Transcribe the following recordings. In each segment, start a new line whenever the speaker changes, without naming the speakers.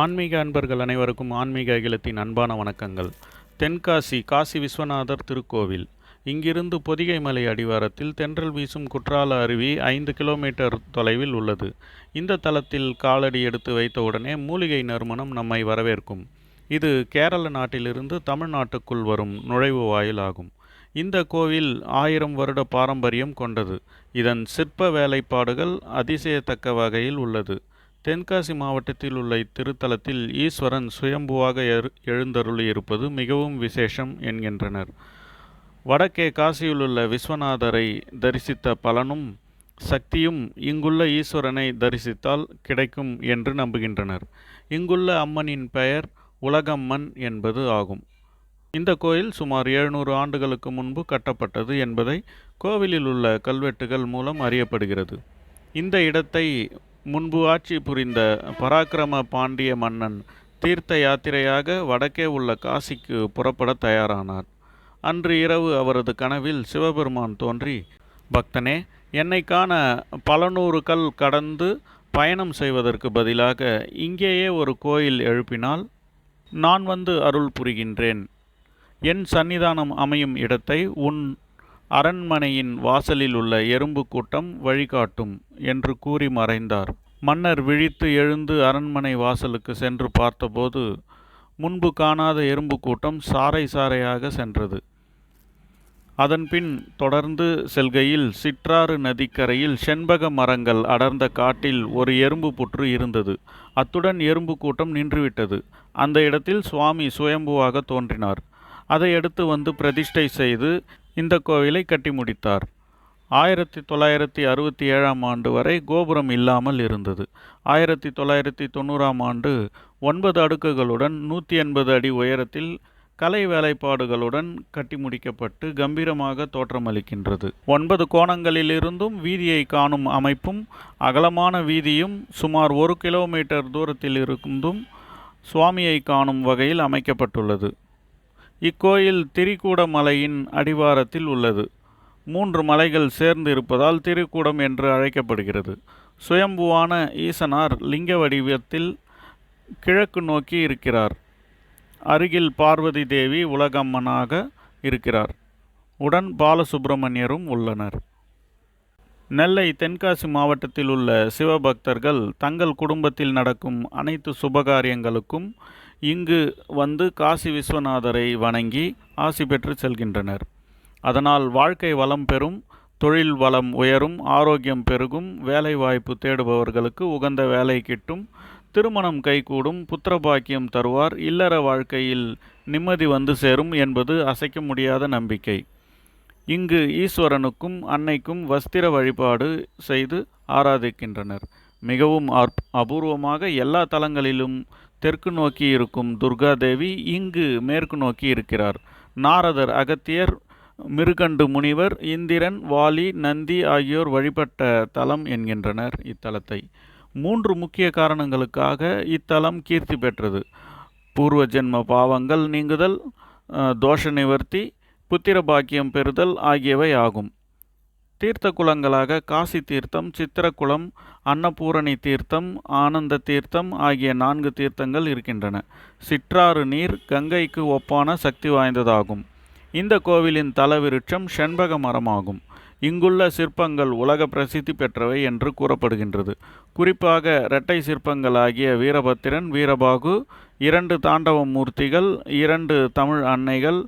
ஆன்மீக அன்பர்கள் அனைவருக்கும் ஆன்மீக அகிலத்தின் அன்பான வணக்கங்கள். தென்காசி காசி விஸ்வநாதர் திருக்கோவில். இங்கிருந்து பொதிகை மலை அடிவாரத்தில் தென்றல் வீசும் குற்றால அருவி ஐந்து கிலோமீட்டர் தொலைவில் உள்ளது. இந்த தளத்தில் காலடி எடுத்து வைத்தவுடனே மூலிகை நறுமணம் நம்மை வரவேற்கும். இது கேரள நாட்டிலிருந்து தமிழ்நாட்டுக்குள் வரும் நுழைவு வாயில் ஆகும் இந்த கோவில் ஆயிரம் வருட பாரம்பரியம் கொண்டது. இதன் சிற்ப வேலைப்பாடுகள் அதிசயத்தக்க வகையில் உள்ளது. தென்காசி மாவட்டத்தில் உள்ள இத்திருத்தலத்தில் ஈஸ்வரன் சுயம்புவாக எழு இருப்பது மிகவும் விசேஷம் என்கின்றனர். வடக்கே காசியிலுள்ள விஸ்வநாதரை தரிசித்த பலனும் சக்தியும் இங்குள்ள ஈஸ்வரனை தரிசித்தால் கிடைக்கும் என்று நம்புகின்றனர். இங்குள்ள அம்மனின் பெயர் உலகம்மன் என்பது ஆகும். இந்த கோயில் சுமார் எழுநூறு ஆண்டுகளுக்கு முன்பு கட்டப்பட்டது என்பதை கோவிலில் உள்ள கல்வெட்டுகள் மூலம் அறியப்படுகிறது. இந்த இடத்தை முன்பு ஆட்சி புரிந்த பராக்கிரம பாண்டிய மன்னன் தீர்த்த யாத்திரையாக வடக்கே உள்ள காசிக்கு புறப்பட தயாரானார். அன்று இரவு அவரது கனவில் சிவபெருமான் தோன்றி பக்தனே என்னை காண பல நூறு கல் கடந்து பயணம் செய்வதற்கு பதிலாக இங்கேயே ஒரு கோயில் எழுப்பினால் நான் வந்து அருள் புரிகின்றேன். என் சன்னிதானம் அமையும் இடத்தை உன் அரண்மனையின் வாசலில் உள்ள எறும்பு கூட்டம் வழிகாட்டும் என்று கூறி மறைந்தார். மன்னர் விழித்து எழுந்து அரண்மனை வாசலுக்கு சென்று பார்த்தபோது முன்பு காணாத எறும்பு கூட்டம் சாறை சாறையாக சென்றது. அதன்பின் தொடர்ந்து செல்கையில் சிற்றாறு நதிக்கரையில் செண்பக மரங்கள் அடர்ந்த காட்டில் ஒரு எறும்பு புற்று இருந்தது. அத்துடன் எறும்பு கூட்டம் நின்றுவிட்டது. அந்த இடத்தில் சுவாமி சுயம்புவாக தோன்றினார். அதை எடுத்து வந்து பிரதிஷ்டை செய்து இந்த கோவிலை கட்டி முடித்தார். ஆயிரத்தி தொள்ளாயிரத்தி அறுபத்தி ஏழாம் ஆண்டு வரை கோபுரம் இல்லாமல் இருந்தது. ஆயிரத்தி தொள்ளாயிரத்தி தொண்ணூறாம் ஆண்டு ஒன்பது அடுக்குகளுடன் நூற்றி எண்பது அடி உயரத்தில் கலை வேலைப்பாடுகளுடன் கட்டி முடிக்கப்பட்டு கம்பீரமாக தோற்றமளிக்கின்றது. ஒன்பது கோணங்களிலிருந்தும் வீதியை காணும் அமைப்பும் அகலமான வீதியும் சுமார் ஒரு கிலோமீட்டர் தூரத்தில் இருந்தும் சுவாமியை காணும் வகையில் அமைக்கப்பட்டுள்ளது. இக்கோயில் திரிக்கூட மலையின் அடிவாரத்தில் உள்ளது. மூன்று மலைகள் சேர்ந்து இருப்பதால் திரிகூடம் என்று அழைக்கப்படுகிறது. சுயம்புவான ஈசனார் லிங்க வடிவத்தில் கிழக்கு நோக்கி இருக்கிறார். அருகில் பார்வதி தேவி உலகம்மனாக இருக்கிறார். உடன் பாலசுப்பிரமணியரும் உள்ளனர். நெல்லை தென்காசி மாவட்டத்தில் உள்ள சிவபக்தர்கள் தங்கள் குடும்பத்தில் நடக்கும் அனைத்து சுபகாரியங்களுக்கும் இங்கு வந்து காசி விஸ்வநாதரை வணங்கி ஆசி பெற்று செல்கின்றனர். அதனால் வாழ்க்கை வளம் பெறும் தொழில் வளம் உயரும் ஆரோக்கியம் பெருகும் வேலைவாய்ப்பு தேடுபவர்களுக்கு உகந்த வேலை கிட்டும் திருமணம் கைகூடும் புத்திரபாக்கியம் தருவார் இல்லற வாழ்க்கையில் நிம்மதி வந்து சேரும் என்பது அசைக்க முடியாத நம்பிக்கை. இங்கு ஈஸ்வரனுக்கும் அன்னைக்கும் வஸ்திர வழிபாடு செய்து ஆராதிக்கின்றனர். மிகவும் அற் அபூர்வமாக எல்லா தலங்களிலும் தெற்கு நோக்கி இருக்கும் துர்கா தேவி இங்கு மேற்கு நோக்கி இருக்கிறார். நாரதர் அகத்தியர் மிருகண்டு முனிவர் இந்திரன் வாலி நந்தி ஆகியோர் வழிபட்ட தலம் என்கின்றனர் இத்தலத்தை. மூன்று முக்கிய காரணங்களுக்காக இத்தலம் கீர்த்தி பெற்றது. பூர்வ ஜென்ம பாவங்கள் நீங்குதல் தோஷ நிவர்த்தி புத்திர பாக்கியம் பெறுதல் ஆகியவை ஆகும். தீர்த்த குளங்களாக காசி தீர்த்தம் சித்திரக்குளம் அன்னபூரணி தீர்த்தம் ஆனந்த தீர்த்தம் ஆகிய நான்கு தீர்த்தங்கள் இருக்கின்றன. சிற்றாறு நீர் கங்கைக்கு ஒப்பான சக்தி வாய்ந்ததாகும். இந்த கோவிலின் தலவிருட்சம் செண்பக மரமாகும். இங்குள்ள சிற்பங்கள் உலக பிரசித்தி பெற்றவை என்று கூறப்படுகின்றது. குறிப்பாக இரட்டை சிற்பங்களாகிய வீரபத்திரன் வீரபாகு இரண்டு தாண்டவ மூர்த்திகள் இரண்டு தமிழ் அன்னைகள்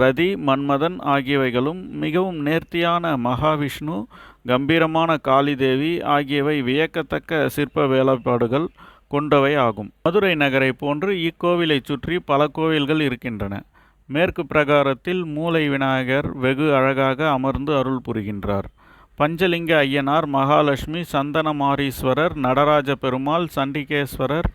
ரதி மன்மதன் ஆகியவைகளும் மிகவும் நேர்த்தியான மகாவிஷ்ணு கம்பீரமான காளிதேவி ஆகியவை வியக்கத்தக்க சிற்ப வேலைப்பாடுகள் கொண்டவை ஆகும். மதுரை நகரை போன்று இக்கோவிலை சுற்றி பல கோவில்கள் இருக்கின்றன. மேற்கு பிரகாரத்தில் மூலை விநாயகர் வெகு அழகாக அமர்ந்து அருள் புரிகின்றார். பஞ்சலிங்க ஐயனார் மகாலட்சுமி சந்தனமாரீஸ்வரர் நடராஜ பெருமாள் சண்டிகேஸ்வரர்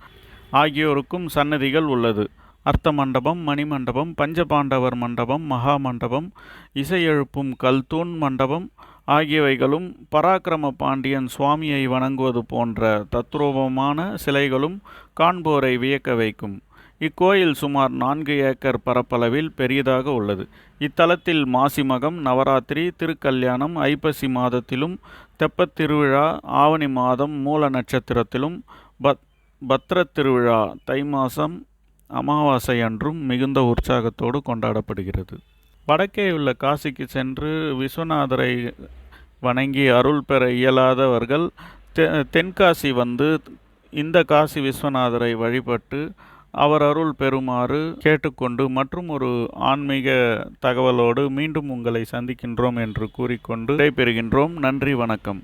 ஆகியோருக்கும் சன்னதிகள் உள்ளது. அர்த்த மண்டபம் மணிமண்டபம் பஞ்சபாண்டவர் மண்டபம் மகா மண்டபம் இசையெழுப்பும் கல்தூண் மண்டபம் ஆகியவைகளும் பராக்கிரம பாண்டியன் சுவாமியை வணங்குவது போன்ற தத்ரூபமான சிலைகளும் காண்போரை வியக்க வைக்கும். இக்கோயில் சுமார் நான்கு ஏக்கர் பரப்பளவில் பெரியதாக உள்ளது. இத்தலத்தில் மாசிமகம் நவராத்திரி திருக்கல்யாணம் ஐப்பசி மாதத்திலும் தெப்பத் திருவிழா ஆவணி மாதம் மூல நட்சத்திரத்திலும் பத் பத்ர திருவிழா தை மாதம் அமாவாசை அன்றும் மிகுந்த உற்சாகத்தோடு கொண்டாடப்படுகிறது. வடக்கே உள்ள காசிக்கு சென்று விஸ்வநாதரை வணங்கி அருள் பெற இயலாதவர்கள் தெ தென்காசி வந்து இந்த காசி விஸ்வநாதரை வழிபட்டு அவர் அருள் பெறுமாறு கேட்டுக்கொண்டு மற்றும் ஒரு ஆன்மீக தகவலோடு மீண்டும் உங்களை சந்திக்கின்றோம் என்று கூறிக்கொண்டு விடைபெறுகின்றோம். நன்றி வணக்கம்.